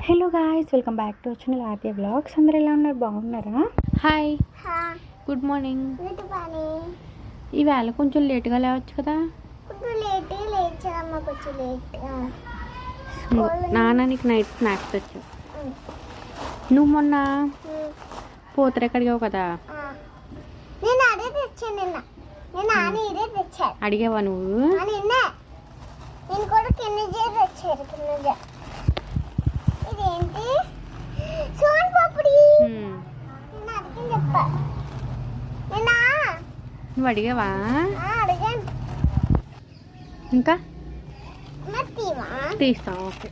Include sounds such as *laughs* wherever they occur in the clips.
Hello guys welcome back to వచ్చిన Aarti vlogs అందరు ఎలా ఉన్నారు? బాగున్నారా? Hi good morning good morning ఈవేళ కొంచెం లేట్గా లేవచ్చు కదా? కొంచెం లేట్ లేచామ్మా కొంచెం లేట్ ఇంగో, నాన్న నీకు నైట్ స్నాక్స్ తెచ్చావు. నువ్వు మొన్న పూతరేక్ అడిగావు కదా? నేను అదే తెచ్చాను నిన్న. నేను ఆని ఇదే తెచ్చాను అడిగావా నువ్వు? నేను కూడా సోన్ పాపడి హ్మ్. నిన్న అడిగి చెప్పా నిన్న నువ్వు అడిగావా? ఇంకా? తీస్తాం ఓకే.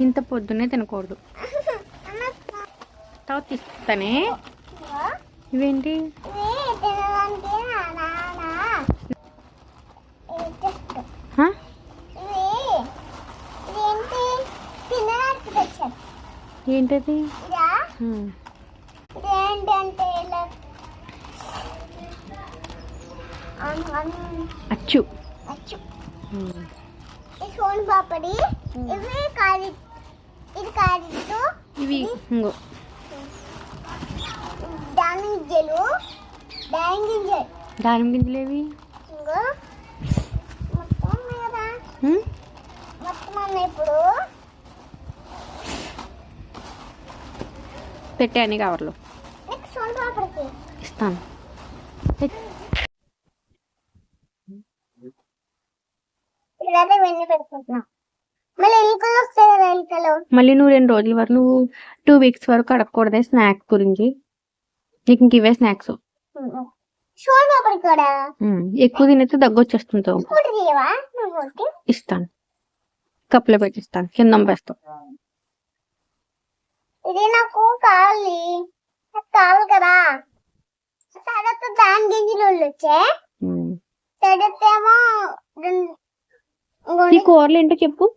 ఇంత పొద్దున్నే తినకూడదు. *laughs* తర్వాత తీస్తానే. ఇదిగో. ఇవేంటి ఇవి తినడానికి నా నాన్న ఇది తెస్తాడు. హా? ఇవి ఇదేంటి తినడానికి తెచ్చాను ఏంటది? అచ్చు. అచ్చు. హ్మ్. ఈ సోన్ పాపడి ఇవి కాలి ఇది కాలితో ఇవి ఇంగో. దాని గింజలు దాని గింజలు ఏవి ఇంకో మొత్తం కదా? మొత్తం ఉన్నాయి పెట్టాను కవర్లో ఇస్తాను. మళ్ళీ నువ్వు రెండు రోజుల వరకు నువ్వు టూ వీక్స్ వరకు అడగకూడదే స్నాక్స్ గురించి. నీకు ఇంక ఇవే స్నాక్స్ ఎక్కువ తినేస్తే దగ్గు వచ్చేస్తుంది ఇప్పుడు తీయవా నువ్వు ఒకటి ఇస్తాను. కప్పులో పెట్టిస్తాను. కింద పంపేస్తాం ఇది నాకు కావాలి నాకు కావాలి కదా తర్వాత దాని గింజలు వచ్చే రెండు- ఈ కూరలు ఏంటో చెప్పు.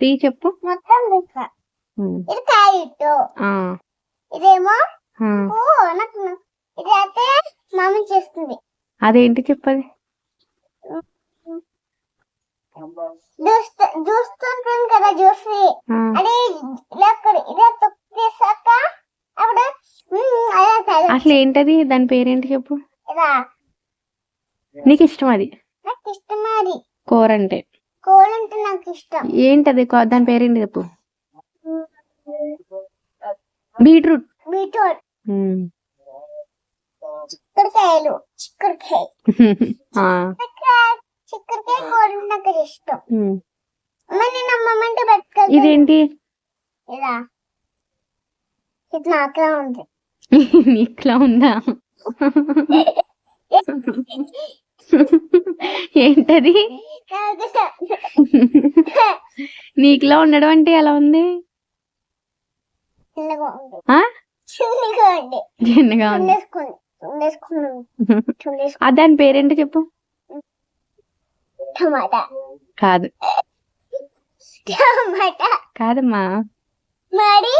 తీ చెప్పు. మొత్తం. ఇది క్యారెట్. ఆ, ఇదేమో నాకు ఇది అయితే మమ్మీ చేస్తుంది. అదేంటి చెప్పది? కదా జ్యూస్ ఆ, అది ఇలా ఇక్కడ ఇలా తొక్కేసాక అప్పుడు అసలు ఏంటది? దాని పేరేంటి చెప్పు? నీకు ఇష్టం అది? నాకు ఇష్టం అది. కూర అంటే కోల్ అంటే నాకు ఇష్టం. ఏంటది? కూ- దాని పేరేంటి చెప్పు? బీట్రూట్. బీట్రూట్. చిక్కడికాయలు చిక్కడికాయ *laughs* ఇదేంటి? ఇలా ఇది నాకులా ఉంది. *laughs* నీకులా ఉందా? *laughs* ఏంటది? *laughs* నీకులా ఉండడం అంటే ఎలా ఉంది? చిన్నగా ఉంది. దాని పేరేంటో చెప్పు? టమాటా. కాదు. టమాటా. కాదమ్మా. మరి?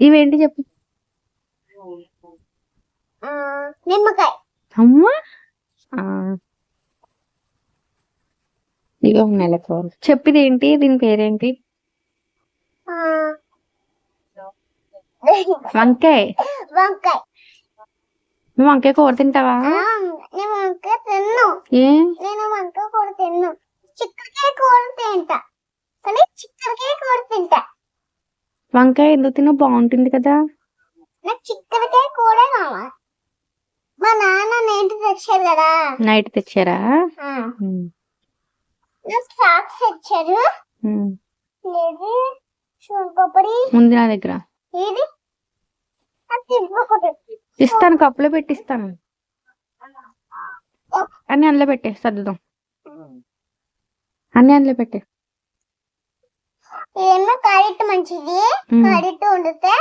ఇవేంటి చెప్పు. నిమ్మకాయ. అమ్మా. ఇగో నెల చెప్పిది ఏంటి దీని పేరేంటి? వంకాయ. వంకాయ. నువ్వు వంకాయ కూర తింటావా? నేను వంకాయ తిన్ను. ఏ? నేను వంకాయ కూర తిన్ను. చిక్కడికాయ కూర తింటా. కానీ కూర తింటా. వంకాయ ఎందుకు తిన బాగుంటుంది కదా. నాకు చిక్కడికాయ కూర కావాలి. మా నాన్న నేంటి తెచ్చారు కదా. నైట్ తెచ్చారా? ఉంది నా దగ్గర. ఏది? తిప్పకూడదు ఇస్తాను కప్పులో పెట్టిస్తాను. అన్ని అందులో పెట్టే సర్దుదాం. అన్ని అందులో పెట్టే. ఏమో మంచిది. క్యారెట్ వండితే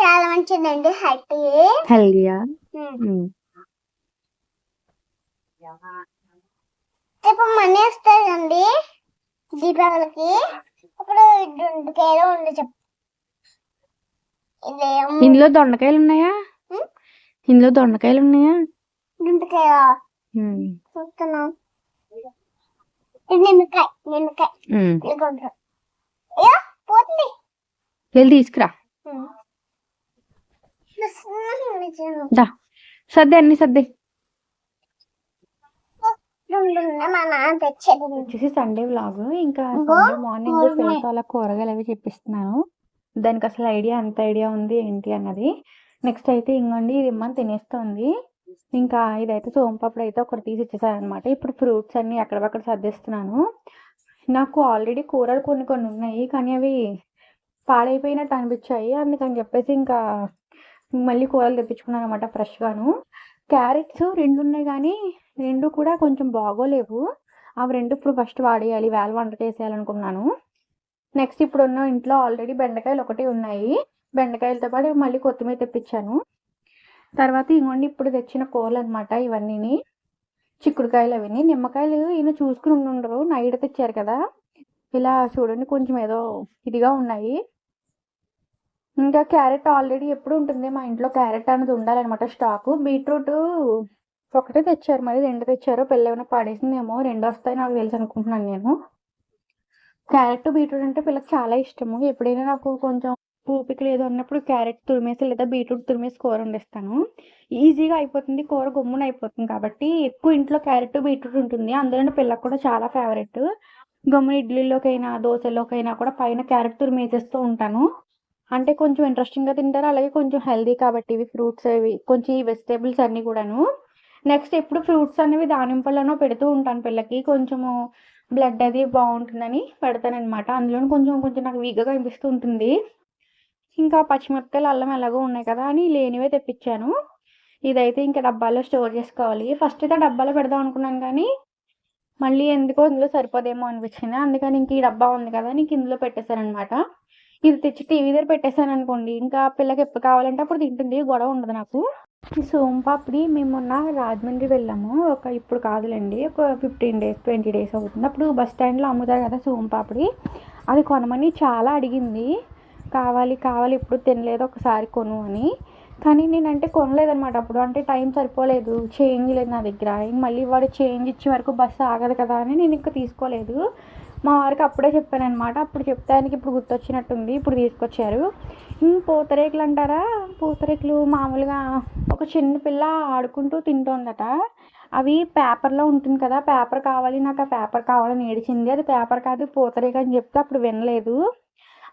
చాలా మంచిదండి హెల్త్. హెల్దీయా ఇప్పుడు మనీ వస్తాయండి దీపావళికి. ఇప్పుడు దొండకాయలు ఉండి చెప్పు ఇందులో దొండకాయలు ఉన్నాయా. ఇందులో దొండకాయలు ఉన్నాయా? దొండకాయ ఉమ్. చూస్తున్నాం. ఇది నిమ్మకాయ నిమ్మకాయ. నిలకొంటారు అయ్యో పోతుంది. వెళ్ళి తీసుకురా. దా సర్దే అన్ని సర్దే. వచ్చేసి సండే వ్లాగ్ ఇంకా మార్నింగ్. పిల్లలతో అలా కూరగాయలు అవి చెప్పిస్తున్నాను. దానికి అసలు ఐడియా ఎంత ఐడియా ఉంది ఏంటి అన్నది. నెక్స్ట్ అయితే ఇంకోండి ఇది ఇమ్మని తినేస్తుంది. ఇంకా ఇదైతే సోంపాపుడు అయితే ఒకటి తీసి ఇచ్చేసారనమాట ఇప్పుడు ఫ్రూట్స్ అన్ని ఎక్కడక్కడ సర్దిస్తున్నాను. నాకు ఆల్రెడీ కూరలు కొన్ని కొన్ని ఉన్నాయి కానీ అవి పాడైపోయినట్టు అనిపించాయి. అందుకని చెప్పేసి ఇంకా మళ్ళీ కూరలు తెప్పించుకున్నాను అనమాట ఫ్రెష్గాను. క్యారెట్స్ రెండు ఉన్నాయి కానీ రెండు కూడా కొంచెం బాగోలేవు. అవి రెండు ఇప్పుడు ఫస్ట్ వాడేయాలి వేల వంట చేసేయాలనుకున్నాను. నెక్స్ట్ ఇప్పుడు ఉన్న ఇంట్లో ఆల్రెడీ బెండకాయలు ఒకటి ఉన్నాయి. బెండకాయలతో పాటు మళ్ళీ కొత్తిమీర తెప్పించాను. తర్వాత ఇంకోండి ఇప్పుడు తెచ్చిన కూరలు అనమాట ఇవన్నీని. చిక్కుడుకాయలు అవన్నీ. నిమ్మకాయలు ఈయన చూసుకుని ఉండరు నైట్ తెచ్చారు కదా. ఇలా చూడండి కొంచెం ఏదో ఇదిగా ఉన్నాయి. ఇంకా క్యారెట్ ఆల్రెడీ ఎప్పుడు ఉంటుంది? మా ఇంట్లో క్యారెట్ అనేది ఉండాలన్నమాట స్టాకు. బీట్రూట్ ఒకటే తెచ్చారు. మరి రెండు తెచ్చారు పిల్ల ఏమైనా పడేసిందేమో రెండు వస్తాయి నాకు తెలుసు అనుకుంటున్నాను నేను. క్యారెట్ బీట్రూట్ అంటే పిల్లకి చాలా ఇష్టము. ఎప్పుడైనా నాకు కొంచెం ఓపిక లేదు అన్నప్పుడు క్యారెట్ తురిమేసి లేదా బీట్రూట్ తురిమేసి కూర వండిస్తాను. ఈజీగా అయిపోతుంది. కూర గమ్మున అయిపోతుంది కాబట్టి ఎక్కువ ఇంట్లో క్యారెట్ బీట్రూట్ ఉంటుంది. అందులోనే పిల్లకు కూడా చాలా ఫేవరెట్. గమ్మున ఇడ్లీలోకైనా దోశలోకైనా కూడా పైన క్యారెట్ తురిమేసేస్తూ ఉంటాను. అంటే కొంచెం ఇంట్రెస్టింగ్గా తింటారు. అలాగే కొంచెం హెల్దీ కాబట్టి ఇవి ఫ్రూట్స్ అవి కొంచెం ఈ వెజిటేబుల్స్ అన్నీ కూడాను. నెక్స్ట్ ఎప్పుడు ఫ్రూట్స్ అనేవి దానింపలను పెడుతూ ఉంటాను పిల్లకి. కొంచెము బ్లడ్ అది బాగుంటుందని పెడతానమాట అందులో కొంచెం కొంచెం నాకు వీక్గా అనిపిస్తూ ఉంటుంది. ఇంకా పచ్చిమిరపకాయలు అల్లం ఎలాగో ఉన్నాయి కదా అని లేనివే తెప్పించాను. ఇదైతే ఇంకా డబ్బాలో స్టోర్ చేసుకోవాలి. ఫస్ట్ అయితే డబ్బాలో పెడదాం అనుకున్నాను కానీ మళ్ళీ ఎందుకో ఇందులో సరిపోదేమో అనిపించింది. అందుకని ఇంక ఈ డబ్బా ఉంది కదా నీకు ఇందులో పెట్టేశానమాట ఇది తెచ్చి టీవీ దగ్గర పెట్టేశాను అనుకోండి. ఇంకా పిల్లకి ఎప్పుడు కావాలంటే అప్పుడు తింటుంది. గొడవ ఉండదు నాకు. ఈ సోంపాపిడి మేము మొన్న రాజమండ్రి వెళ్ళాము. ఒక ఇప్పుడు కాదులేండి ఒక ఫిఫ్టీన్ డేస్ ట్వంటీ డేస్ అవుతుంది. అప్పుడు బస్ స్టాండ్లో అమ్ముతారు కదా సోంపాపిడి అది కొనమని చాలా అడిగింది. కావాలి కావాలి ఇప్పుడు తినలేదు ఒకసారి కొను అని. కానీ నేనంటే కొనలేదనమాట అప్పుడు అంటే టైం సరిపోలేదు. చేంజ్ లేదు నా దగ్గర. మళ్ళీ వాడు చేంజ్ ఇచ్చే వరకు బస్సు ఆగదు కదా అని నేను ఇంకా తీసుకోలేదు. మా వారికి అప్పుడే చెప్పాను అనమాట అప్పుడు చెప్తే ఆయనకి ఇప్పుడు గుర్తొచ్చినట్టుంది. ఇప్పుడు తీసుకొచ్చారు. పూతరేకులు అంటారా? పూతరేకులు మామూలుగా ఒక చిన్న పిల్ల ఆడుకుంటూ తింటోందట. అవి పేపర్లో ఉంటుంది కదా పేపర్ కావాలి నాకు ఆ పేపర్ కావాలని ఏడిచింది. అది పేపర్ కాదు పూతరేక అని చెప్తే అప్పుడు వినలేదు.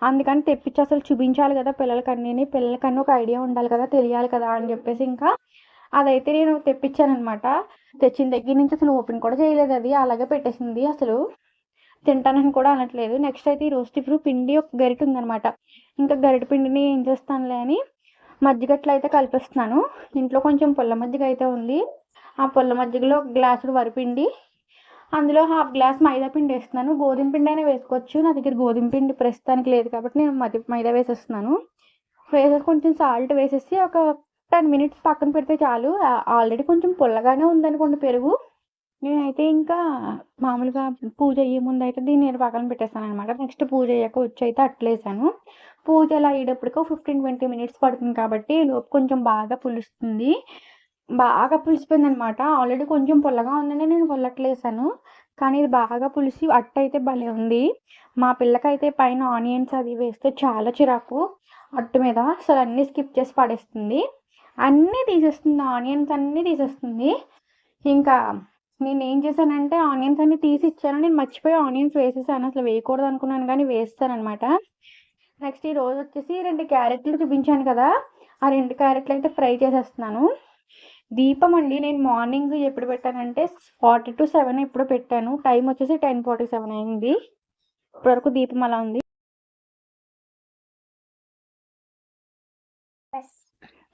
అందుకని తెప్పించి అసలు చూపించాలి కదా పిల్లలకన్నీ పిల్లలకన్నీ ఒక ఐడియా ఉండాలి కదా తెలియాలి కదా అని చెప్పేసి ఇంకా అదైతే నేను తెప్పించాను అనమాట తెచ్చిన దగ్గర నుంచి అసలు ఓపెన్ కూడా చేయలేదు అది. అలాగే పెట్టేసింది అసలు. తింటానని కూడా అనట్లేదు. నెక్స్ట్ అయితే ఈ రోస్ట్ ఇప్పుడు పిండి ఒక గరిట ఉందనమాట ఇంకా గరిట పిండిని ఏం చేస్తానులే అని మజ్జిగట్లు అయితే కలిపిస్తున్నాను. ఇంట్లో కొంచెం పుల్ల మజ్జిగ అయితే ఉంది. ఆ పుల్ల మజ్జిగలో ఒక గ్లాసుడు వరిపిండి అందులో హాఫ్ గ్లాస్ మైదా పిండి వేస్తున్నాను. గోధుమ పిండి అయినా వేసుకోవచ్చు. నా దగ్గర గోధుమ పిండి ప్రస్తుతానికి లేదు కాబట్టి నేను మది మైదా వేసేస్తున్నాను. వేసేసి కొంచెం సాల్ట్ వేసేసి ఒక టెన్ మినిట్స్ పక్కన పెడితే చాలు. ఆల్రెడీ కొంచెం పుల్లగానే ఉందనుకోండి పెరుగు. నేనైతే ఇంకా మామూలుగా పూజ అయ్యే ముందు అయితే దీన్ని నేను పక్కన పెట్టేస్తాను అనమాట నెక్స్ట్ పూజ అయ్యాక వచ్చి అయితే అట్లేసాను పూజ అలా అయ్యేటప్పటికో ఫిఫ్టీన్ ట్వంటీ మినిట్స్ పడుతుంది కాబట్టి లోపు కొంచెం బాగా పులుస్తుంది. బాగా పులిసిపోయింది అనమాట ఆల్రెడీ కొంచెం పుల్లగా ఉందని నేను పుల్లట్లేసాను కానీ ఇది బాగా పులిసి అట్టు అయితే భలే ఉంది. మా పిల్లకైతే పైన ఆనియన్స్ అది వేస్తే చాలా చిరాకు. అట్టు మీద అసలు అన్నీ స్కిప్ చేసి పడేస్తుంది. అన్నీ తీసేస్తుంది. ఆనియన్స్ అన్నీ తీసేస్తుంది. ఇంకా నేను ఏం చేశానంటే ఆనియన్స్ అన్ని తీసి ఇచ్చాను. నేను మర్చిపోయి ఆనియన్స్ వేసేసాను. అసలు వేయకూడదు అనుకున్నాను కానీ వేస్తాను అనమాట నెక్స్ట్ ఈ రోజు వచ్చేసి రెండు క్యారెట్లు చూపించాను కదా. ఆ రెండు క్యారెట్లు అయితే ఫ్రై చేసేస్తున్నాను. దీపం అండి నేను మార్నింగ్ ఎప్పుడు పెట్టానంటే ఫార్టీ టు సెవెన్ ఎప్పుడు పెట్టాను. టైం వచ్చేసి టెన్ ఫార్టీ సెవెన్ అయింది. ఇప్పటివరకు దీపం అలా ఉంది.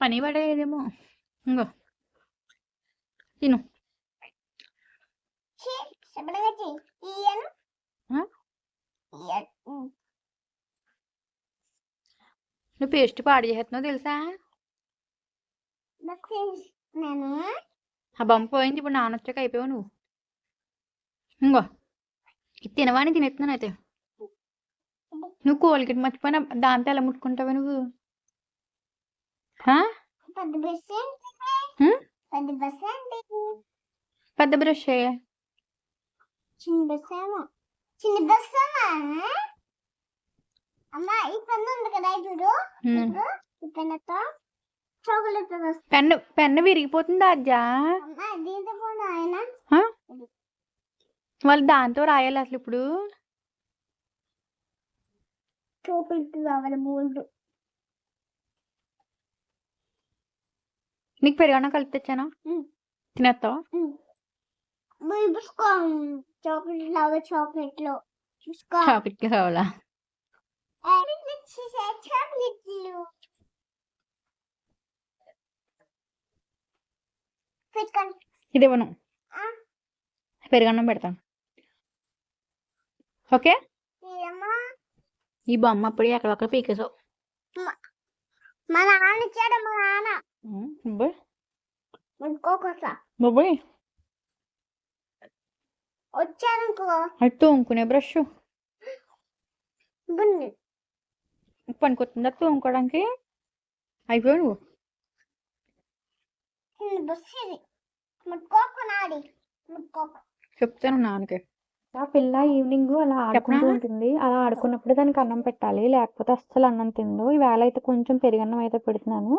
పని పడేదేమో. ఇంకో తిను. నువ్వు పేస్ట్ పాడు చేస్తున్నావు తెలుసా? ఆ బంప్ పోయింది. ఇప్పుడు నాన్న వచ్చాక అయిపోయావు నువ్వు. ఇంకో ఇది తినవాని తినేస్తున్నాను అయితే. నువ్వు కోల్గేట్ మర్చిపోయినా దాంతో ఎలా ముట్టుకుంటావా నువ్వు? హా? పెద్ద బ్రష్ అమ్మ ఈ పెన్ను ఉంది కదా ఇప్పుడు ఈ పెన్నుతో పెన్ను పెన్ను విరిగిపోతుందా అజ్జా? వాళ్ళు దాంతో రాయాలి అసలు ఇప్పుడు. చాక్లెట్ నీకు పెరుగన్న కలిపి తెచ్చాను. తినేస్తావా? చాక్లెట్ లాగా చాక్లెట్లో చూసుకో చాక్లెట్లు కావాలా చాక్లెట్లు. ఇది ఇవ్వను. ఆ. పెరుగన్నం పెడతాను ఓకే? ఏమ్మా? ఈ బొమ్మ అప్పుడు ఎక్కడొక్కడ పీకేసావు. మా నాన్న ఇచ్చాడు మా నాన్న. బాబోయ్ ఇంకొకసా బాబోయ్ వచ్చానుకో అది తోముకునే బ్రష్. బున్ని. పనికొస్తుందా తోముకోవడానికి అయిపోయావు నువ్వు. ముట్టుకోకు నాడి ముట్టుకోకు చెప్తాను నాన్నకి. ఆ పిల్ల ఈవినింగ్ అలా ఆడుకుంటూ? ఉంటుంది. అలా ఆడుకున్నప్పుడు దానికి అన్నం పెట్టాలి. లేకపోతే అస్సలు అన్నం తిందు. ఈవేళ అయితే కొంచెం పెరుగన్నం అయితే పెడుతున్నాను.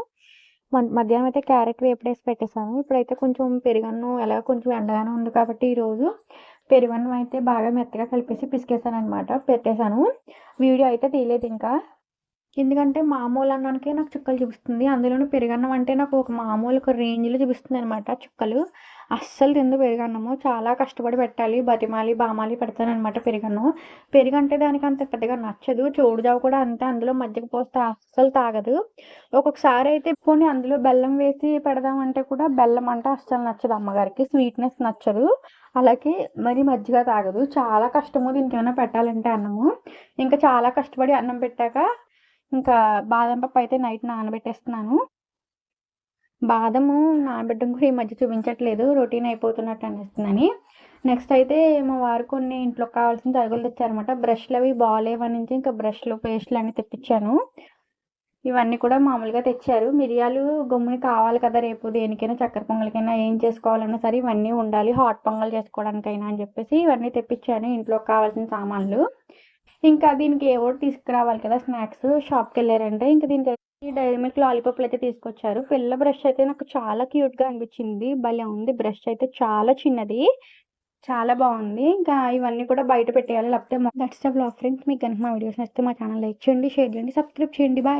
మధ్యాహ్నం అయితే క్యారెట్ వేపుడేసి పెట్టేశాను. ఇప్పుడైతే కొంచెం పెరుగన్నం ఎలా కొంచెం ఎండగానే ఉంది కాబట్టి ఈరోజు పెరుగన్నం అయితే బాగా మెత్తగా కలిపేసి పిసికేసాను అనమాట పెట్టేశాను. వీడియో అయితే తీయలేదు ఇంకా. ఎందుకంటే మామూలు అన్నానికే నాకు చుక్కలు చూపిస్తుంది. అందులోనూ పెరుగన్నం అంటే నాకు ఒక మామూలు ఒక రేంజ్లో చూపిస్తుంది అనమాట చుక్కలు. అస్సలు తిందు పెరుగన్నము. చాలా కష్టపడి పెట్టాలి బతిమాలి బామాలి పెడతానమాట పెరుగన్నం. పెరుగంటే దానికి అంత పెద్దగా నచ్చదు. చోడుజావు కూడా అంతే. అందులో మజ్జిగ పోస్తే అస్సలు తాగదు. ఒక్కొక్కసారి అయితే పోనీ అందులో బెల్లం వేసి పెడదామంటే కూడా బెల్లం అంటే అస్సలు నచ్చదు అమ్మగారికి. స్వీట్నెస్ నచ్చదు. అలాగే మరి మజ్జిగ తాగదు. చాలా కష్టము దీనికి ఏమైనా పెట్టాలంటే అన్నము. ఇంకా చాలా కష్టపడి అన్నం పెట్టాక ఇంకా బాదం పప్పు అయితే నైట్ నానబెట్టేస్తున్నాను. బాదము నానబెట్టడం కూడా ఈ మధ్య చూపించట్లేదు రొటీన్ అయిపోతున్నట్టు అనిపిస్తుందని. నెక్స్ట్ అయితే మా వారు కొన్ని ఇంట్లో కావాల్సిన సరుకులు తెచ్చారనమాట బ్రష్లు అవి బాగాలేవని ఇంకా బ్రష్లు పేస్ట్లు అన్నీ తెప్పించాను. ఇవన్నీ కూడా మామూలుగా తెచ్చారు. మిరియాలు గమ్ముని కావాలి కదా రేపు దేనికైనా చక్కెర పొంగలికైనా ఏం చేసుకోవాలన్నా సరే ఇవన్నీ ఉండాలి. హాట్ పొంగల్ చేసుకోవడానికైనా అని చెప్పేసి ఇవన్నీ తెప్పించాను ఇంట్లో కావాల్సిన సామాన్లు. ఇంకా దీనికి ఏవో తీసుకురావాలి కదా స్నాక్స్ షాప్కి వెళ్ళారంటే ఇంకా దీనికి ఈ డైరీ మిల్క్ లాలీపాప్లు అయితే తీసుకొచ్చారు. పిల్ల బ్రష్ అయితే నాకు చాలా క్యూట్గా అనిపించింది. భలే ఉంది. బ్రష్ అయితే చాలా చిన్నది చాలా బాగుంది. ఇంకా ఇవన్నీ కూడా బయట పెట్టేయాలి. లేకపోతే దట్స్ ద బ్లాగ్ ఫ్రెండ్స్ మీకు కనుక మా వీడియోస్ నచ్చితే మా ఛానల్ లైక్ చేయండి షేర్ చేయండి సబ్స్క్రైబ్ చేయండి. బాయ్